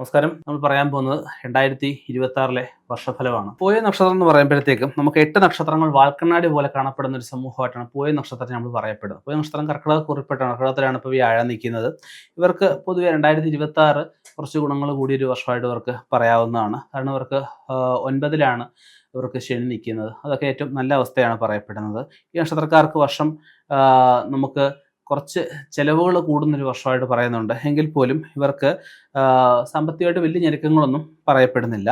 നമസ്കാരം. നമ്മൾ പറയാൻ പോകുന്നത് രണ്ടായിരത്തി ഇരുപത്തി ആറിലെ വർഷഫലമാണ്. പോയ നക്ഷത്രം എന്ന് പറയുമ്പോഴത്തേക്കും നമുക്ക് എട്ട് നക്ഷത്രങ്ങൾ വാൽക്കണ്ണാടി പോലെ കാണപ്പെടുന്ന ഒരു സമൂഹമായിട്ടാണ് പോയ നക്ഷത്രത്തെ നമ്മൾ പറയപ്പെടുന്നത്. പോയ നക്ഷത്രം കർക്കിടക കുറിപ്പെട്ടാണ് കർക്കിടകത്തിലാണ് ഇപ്പോൾ വ്യാഴം നിൽക്കുന്നത്. ഇവർക്ക് പൊതുവെ രണ്ടായിരത്തി ഇരുപത്തി ആറ് കുറച്ച് ഗുണങ്ങൾ കൂടിയ ഒരു വർഷമായിട്ട് ഇവർക്ക് പറയാവുന്നതാണ്. കാരണം ഇവർക്ക് ഒൻപതിലാണ് ഇവർക്ക് ശനി നിൽക്കുന്നത്. അതൊക്കെ ഏറ്റവും നല്ല അവസ്ഥയാണ് പറയപ്പെടുന്നത്. ഈ നക്ഷത്രക്കാർക്ക് വർഷം നമുക്ക് കുറച്ച് ചിലവുകൾ കൂടുന്നൊരു വർഷമായിട്ട് പറയുന്നുണ്ട്. എങ്കിൽ പോലും ഇവർക്ക് സാമ്പത്തികമായിട്ട് വലിയ ഞെരുക്കങ്ങളൊന്നും പറയപ്പെടുന്നില്ല.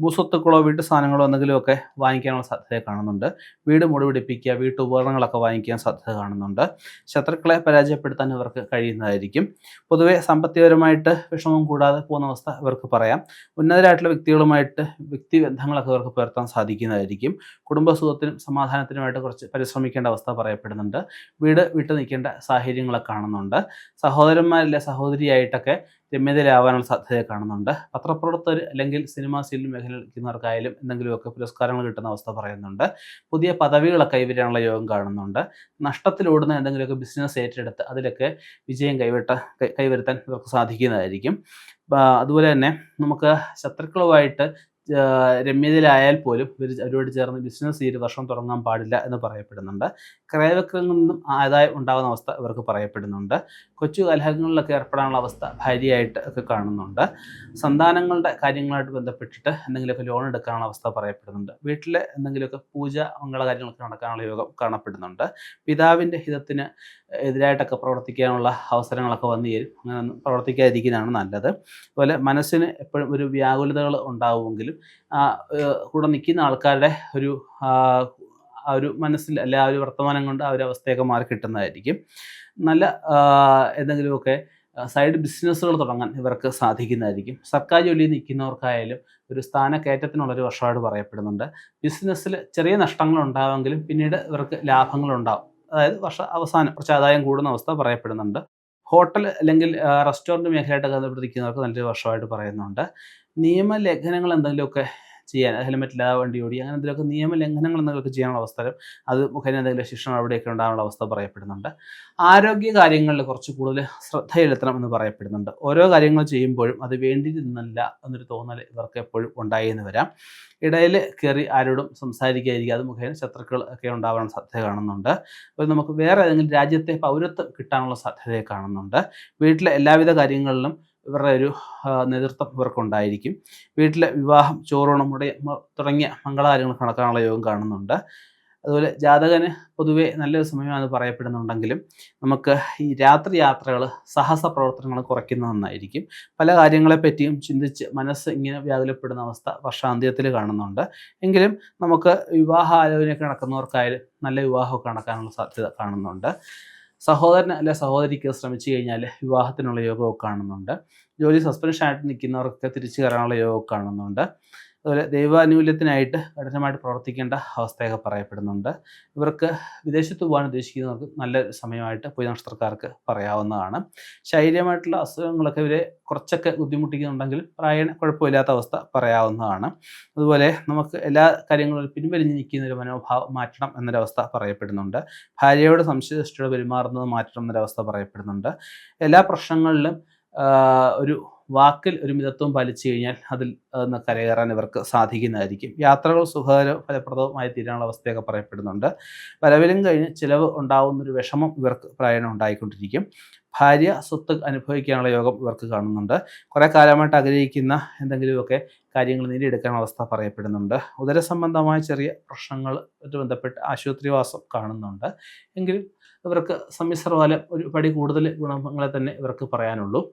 ഭൂസ്വത്തുക്കളോ വീട്ടു സാധനങ്ങളോ എന്തെങ്കിലുമൊക്കെ വാങ്ങിക്കാനുള്ള സാധ്യത കാണുന്നുണ്ട്. വീട് മുടി പിടിപ്പിക്കുക വീട്ടുപകരണങ്ങളൊക്കെ വാങ്ങിക്കാൻ സാധ്യത കാണുന്നുണ്ട്. ശത്രുക്കളെ പരാജയപ്പെടുത്താൻ ഇവർക്ക് കഴിയുന്നതായിരിക്കും. പൊതുവെ സാമ്പത്തികപരമായിട്ട് വിഷമം കൂടാതെ പോകുന്ന അവസ്ഥ ഇവർക്ക് പറയാം. ഉന്നതരായിട്ടുള്ള വ്യക്തികളുമായിട്ട് വ്യക്തി ബന്ധങ്ങളൊക്കെ ഇവർക്ക് പുലർത്താൻ സാധിക്കുന്നതായിരിക്കും. കുടുംബസുഖത്തിനും സമാധാനത്തിനുമായിട്ട് കുറച്ച് പരിശ്രമിക്കേണ്ട അവസ്ഥ പറയപ്പെടുന്നുണ്ട്. വീട് വിട്ടു നിൽക്കേണ്ട സാഹചര്യങ്ങളൊക്കെ കാണുന്നുണ്ട്. സഹോദരന്മാരിലെ സഹോദരിയായിട്ടൊക്കെ രമ്യതയിലാവാനുള്ള സാധ്യത കാണുന്നുണ്ട്. പത്രപ്രവർത്തകർ അല്ലെങ്കിൽ സിനിമാ സീരിയൽ മേഖലയിൽ നിൽക്കുന്നവർക്കായാലും എന്തെങ്കിലുമൊക്കെ പുരസ്കാരങ്ങൾ കിട്ടുന്ന അവസ്ഥ പറയുന്നുണ്ട്. പുതിയ പദവികളൊക്കെ കൈവരാനുള്ള യോഗം കാണുന്നുണ്ട്. നഷ്ടത്തിലോടുന്ന എന്തെങ്കിലുമൊക്കെ ബിസിനസ് ഏറ്റെടുത്ത് അതിലൊക്കെ വിജയം കൈവിട്ട കൈവരുത്താൻ ഇവർക്ക് സാധിക്കുന്നതായിരിക്കും. അതുപോലെ തന്നെ നമുക്ക് ശത്രുക്കളുമായിട്ട് രമ്യതയിലായാൽ പോലും ഇവർ അവരോട് ചേർന്ന് ബിസിനസ് ഈ ഒരു വർഷം തുടങ്ങാൻ പാടില്ല എന്ന് പറയപ്പെടുന്നുണ്ട്. ക്രയവിക്രയങ്ങളിൽ നിന്നും ആദായം ഉണ്ടാകുന്ന അവസ്ഥ ഇവർക്ക് പറയപ്പെടുന്നുണ്ട്. കൊച്ചു കലഹങ്ങളിലൊക്കെ ഏർപ്പെടാനുള്ള അവസ്ഥ ഭാര്യയായിട്ട് ഒക്കെ കാണുന്നുണ്ട്. സന്താനങ്ങളുടെ കാര്യങ്ങളായിട്ട് ബന്ധപ്പെട്ടിട്ട് എന്തെങ്കിലുമൊക്കെ ലോൺ എടുക്കാനുള്ള അവസ്ഥ പറയപ്പെടുന്നുണ്ട്. വീട്ടിലെ എന്തെങ്കിലുമൊക്കെ പൂജ മംഗള കാര്യങ്ങളൊക്കെ നടക്കാനുള്ള യോഗം കാണപ്പെടുന്നുണ്ട്. പിതാവിന്റെ ഹിതത്തിന് എതിരായിട്ടൊക്കെ പ്രവർത്തിക്കാനുള്ള അവസരങ്ങളൊക്കെ വന്നു ചേരും. അങ്ങനെ പ്രവർത്തിക്കാതിരിക്കുന്നതാണ് നല്ലത്. അതുപോലെ മനസ്സിന് എപ്പോഴും ഒരു വ്യാകുലതകൾ ഉണ്ടാവുമെങ്കിലും കൂടെ നിൽക്കുന്ന ആൾക്കാരുടെ ഒരു ആ, ഒരു മനസ്സിൽ അല്ലെ ആ ഒരു വർത്തമാനം കൊണ്ട് ആ ഒരു അവസ്ഥയൊക്കെ മാറി കിട്ടുന്നതായിരിക്കും. നല്ല എന്തെങ്കിലുമൊക്കെ സൈഡ് ബിസിനസ്സുകൾ തുടങ്ങാൻ ഇവർക്ക് സാധിക്കുന്നതായിരിക്കും. സർക്കാർ ജോലിയിൽ നിൽക്കുന്നവർക്കായാലും ഒരു സ്ഥാനക്കയറ്റത്തിനുള്ളൊരു വർഷമായിട്ട് പറയപ്പെടുന്നുണ്ട്. ബിസിനസ്സിൽ ചെറിയ നഷ്ടങ്ങൾ ഉണ്ടാവുമെങ്കിലും പിന്നീട് ഇവർക്ക് ലാഭങ്ങളുണ്ടാവും അതായത് വർഷ അവസാനം കുറച്ച് ആദായം കൂടുന്ന അവസ്ഥ പറയപ്പെടുന്നുണ്ട്. ഹോട്ടൽ അല്ലെങ്കിൽ റെസ്റ്റോറന്റ് മേഖലയായിട്ടൊക്കെ ബന്ധപ്പെട്ടിരിക്കുന്നവർക്ക് നല്ലൊരു വർഷമായിട്ട് പറയുന്നുണ്ട്. നിയമലംഘനങ്ങൾ എന്തെങ്കിലുമൊക്കെ ചെയ്യാൻ ഹെൽമെറ്റ് ഇല്ലാതെ വണ്ടി ഓടി അങ്ങനെ എന്തെങ്കിലുമൊക്കെ നിയമലംഘനങ്ങൾ നിങ്ങൾക്ക് ചെയ്യാനുള്ള അവസരം അത് മുഖേന എന്തെങ്കിലും ശിക്ഷ അവിടെയൊക്കെ ഉണ്ടാകാനുള്ള അവസ്ഥ പറയപ്പെടുന്നുണ്ട്. ആരോഗ്യ കാര്യങ്ങളിൽ കുറച്ച് കൂടുതൽ ശ്രദ്ധയിലെത്തണം എന്ന് പറയപ്പെടുന്നുണ്ട്. ഓരോ കാര്യങ്ങൾ ചെയ്യുമ്പോഴും അത് വേണ്ടിയിരുന്നല്ല എന്നൊരു തോന്നൽ ഇവർക്ക് എപ്പോഴും ഉണ്ടായി എന്ന് വരാം. ഇടയിൽ കയറി ആരോടും സംസാരിക്കാതിരിക്കുക അത് മുഖേന ശത്രുക്കൾ ഒക്കെ ഉണ്ടാവാൻ സാധ്യത കാണുന്നുണ്ട്. അപ്പോൾ നമുക്ക് വേറെ ഏതെങ്കിലും രാജ്യത്തെ പൗരത്വം കിട്ടാനുള്ള സാധ്യതയെ കാണുന്നുണ്ട്. വീട്ടിലെ എല്ലാവിധ കാര്യങ്ങളിലും ഇവരുടെ ഒരു നേതൃത്വം ഇവർക്കുണ്ടായിരിക്കും വീട്ടിലെ വിവാഹം ചോറോണം മ- തുടങ്ങിയ മംഗളകാര്യങ്ങൾ കണക്കാനുള്ള യോഗം കാണുന്നുണ്ട്. അതുപോലെ ജാതകന് പൊതുവേ നല്ലൊരു സമയമാണെന്ന് പറയപ്പെടുന്നുണ്ടെങ്കിലും നമുക്ക് ഈ രാത്രി യാത്രകൾ സാഹസ പ്രവർത്തനങ്ങൾ കുറയ്ക്കുന്നത് നന്നായിരിക്കും. പല കാര്യങ്ങളെപ്പറ്റിയും ചിന്തിച്ച് മനസ്സ് ഇങ്ങനെ വ്യാകുലപ്പെടുന്ന അവസ്ഥ വർഷാന്ത്യത്തിൽ കാണുന്നുണ്ട്. എങ്കിലും നമുക്ക് വിവാഹ ആലോചനയൊക്കെ നടക്കുന്നവർക്കായാലും നല്ല വിവാഹമൊക്കെ നടക്കാനുള്ള സാധ്യത കാണുന്നുണ്ട്. സഹോദരൻ അല്ലെ സഹോദരിക്ക് ശ്രമിച്ചു കഴിഞ്ഞാൽ വിവാഹത്തിനുള്ള യോഗമൊക്കെ കാണുന്നുണ്ട്. ജോലി സസ്പെൻഷൻ ആയിട്ട് നിൽക്കുന്നവർക്ക് തിരിച്ചു കയറാനുള്ള യോഗമൊക്കെ കാണുന്നുണ്ട്. അതുപോലെ ദൈവാനുകൂല്യത്തിനായിട്ട് കഠിനമായിട്ട് പ്രവർത്തിക്കേണ്ട അവസ്ഥയൊക്കെ പറയപ്പെടുന്നുണ്ട്. ഇവർക്ക് വിദേശത്ത് പോകാൻ ഉദ്ദേശിക്കുന്നവർക്ക് നല്ല സമയമായിട്ട് പോയി നക്ഷത്രക്കാർക്ക് പറയാവുന്നതാണ്. ശാരീരികമായിട്ടുള്ള അസുഖങ്ങളൊക്കെ ഇവരെ കുറച്ചൊക്കെ ബുദ്ധിമുട്ടിക്കുന്നുണ്ടെങ്കിൽ പ്രായണ കുഴപ്പമില്ലാത്ത അവസ്ഥ പറയാവുന്നതാണ്. അതുപോലെ നമുക്ക് എല്ലാ കാര്യങ്ങളും പിൻവലിഞ്ഞ് നിൽക്കുന്ന ഒരു മനോഭാവം മാറ്റണം എന്നൊരവസ്ഥ പറയപ്പെടുന്നുണ്ട്. ഭാര്യയോട് സംശയദൃഷ്ടിയോട് പെരുമാറുന്നത് മാറ്റണം എന്നൊരവസ്ഥ പറയപ്പെടുന്നുണ്ട്. എല്ലാ പ്രശ്നങ്ങളിലും ഒരു വാക്കിൽ ഒരു മിതത്വം പാലിച്ചു കഴിഞ്ഞാൽ അതിൽ നിന്ന് കരകയറാൻ ഇവർക്ക് സാധിക്കുന്നതായിരിക്കും. യാത്രകൾ സുഖകരവും ഫലപ്രദവുമായി തീരാനുള്ള അവസ്ഥയൊക്കെ പറയപ്പെടുന്നുണ്ട്. വരവിലും കഴിഞ്ഞ് ചിലവ് ഉണ്ടാവുന്നൊരു വിഷമം ഇവർക്ക് പ്രായണം ഉണ്ടായിക്കൊണ്ടിരിക്കും. ഭാര്യ സ്വത്ത് അനുഭവിക്കാനുള്ള യോഗം ഇവർക്ക് കാണുന്നുണ്ട്. കുറേ കാലമായിട്ട് ആഗ്രഹിക്കുന്ന എന്തെങ്കിലുമൊക്കെ കാര്യങ്ങൾ നേടിയെടുക്കാനുള്ള അവസ്ഥ പറയപ്പെടുന്നുണ്ട്. ഉദര സംബന്ധമായ ചെറിയ പ്രശ്നങ്ങൾ ബന്ധപ്പെട്ട് ആശുപത്രിവാസം കാണുന്നുണ്ട്. എങ്കിലും ഇവർക്ക് സമ്മിശ്രകാലം ഒരു പടി കൂടുതൽ ഗുണങ്ങളെ തന്നെ ഇവർക്ക് പറയാനുള്ളൂ.